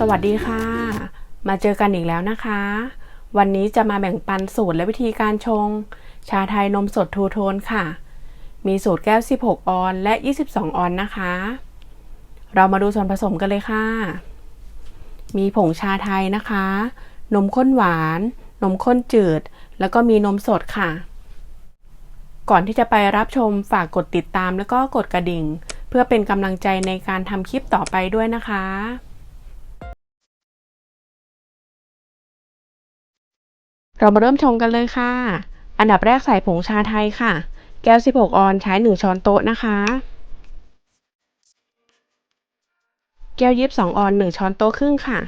สวัสดีค่ะ มาเจอกันอีกแล้วนะคะ วันนี้จะมาแบ่งปันสูตรและวิธีการชง ชาไทยนมสดทูโทนค่ะ มีสูตรแก้ว 16 ออนและ 22 ออนนะคะ เรามาดูส่วนผสมกันเลยค่ะ มีผงชาไทยนะคะ นมข้นหวาน นมข้นจืด แล้วก็มีนมสดค่ะ ก่อนที่จะไปรับชมฝากกดติดตามแล้วก็กดกระดิ่ง เพื่อเป็นกำลังใจในการทำคลิปต่อไปด้วยนะคะ เรามาเริ่มชงกันเลยค่ะ อันดับแรกใส่ผงชาไทยค่ะ แก้ว 16 ออนใช้ 1 ช้อนโต๊ะนะคะ แก้ว22ออน 1 ช้อนโต๊ะครึ่งค่ะ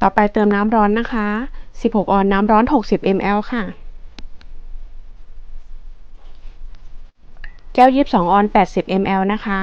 ต่อไปเติมน้ำร้อนนะคะ 16 ออนน้ำร้อน 60 ml ค่ะแก้ว22ออน 80 ml นะคะ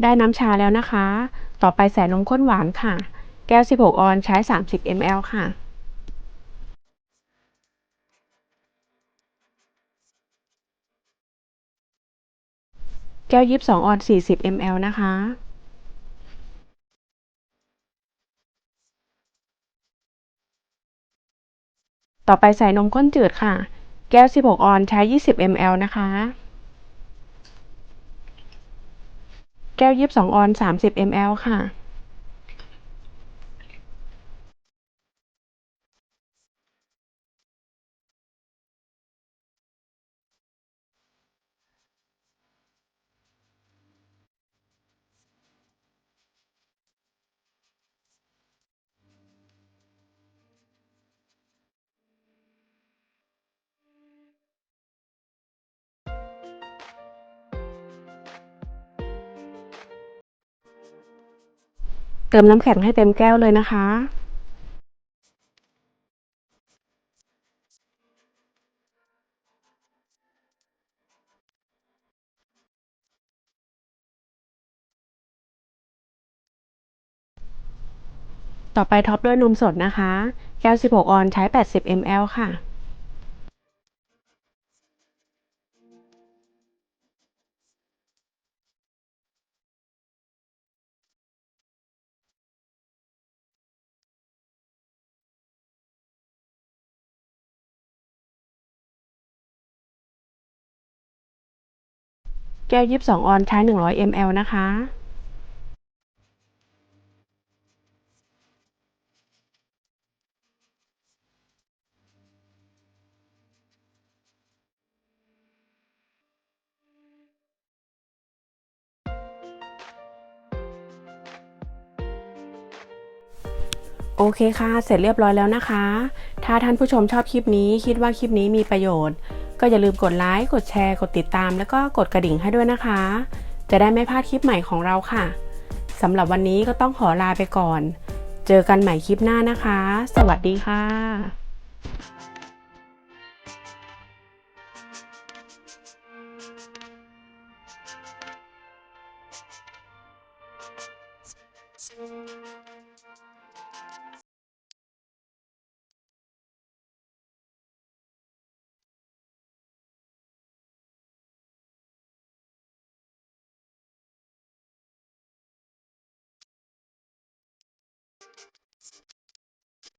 ได้น้ำชาแล้วนะคะ ต่อไปใส่นมข้นหวานค่ะ แก้ว 16 ออนใช้ 30 ml ค่ะ แก้ว 22 ออน 40 ml นะคะต่อไปใส่นมข้นจืดค่ะ แก้ว 16 ออนใช้ 20 ml นะคะ แก้ว22ออน30 ml ค่ะ เติมน้ำแข็งให้เต็มแก้วเลยนะคะ ต่อไปท็อปด้วยนมสดนะคะ แก้ว 16 ออนใช้ 80 ml ค่ะ แก้ว 22 ออนใช้ 100 ml นะคะโอเคค่ะ เสร็จเรียบร้อยแล้วนะคะ ถ้าท่านผู้ชมชอบคลิปนี้ คิดว่าคลิปนี้มีประโยชน์ ก็อย่าลืมกดไลค์ กดแชร์ กดติดตาม แล้วก็กดกระดิ่งให้ด้วยนะคะ จะได้ไม่พลาดคลิปใหม่ของเราค่ะสำหรับวันนี้ก็ต้องขอลาไปก่อน เจอกันใหม่คลิปหน้านะคะ สวัสดีค่ะ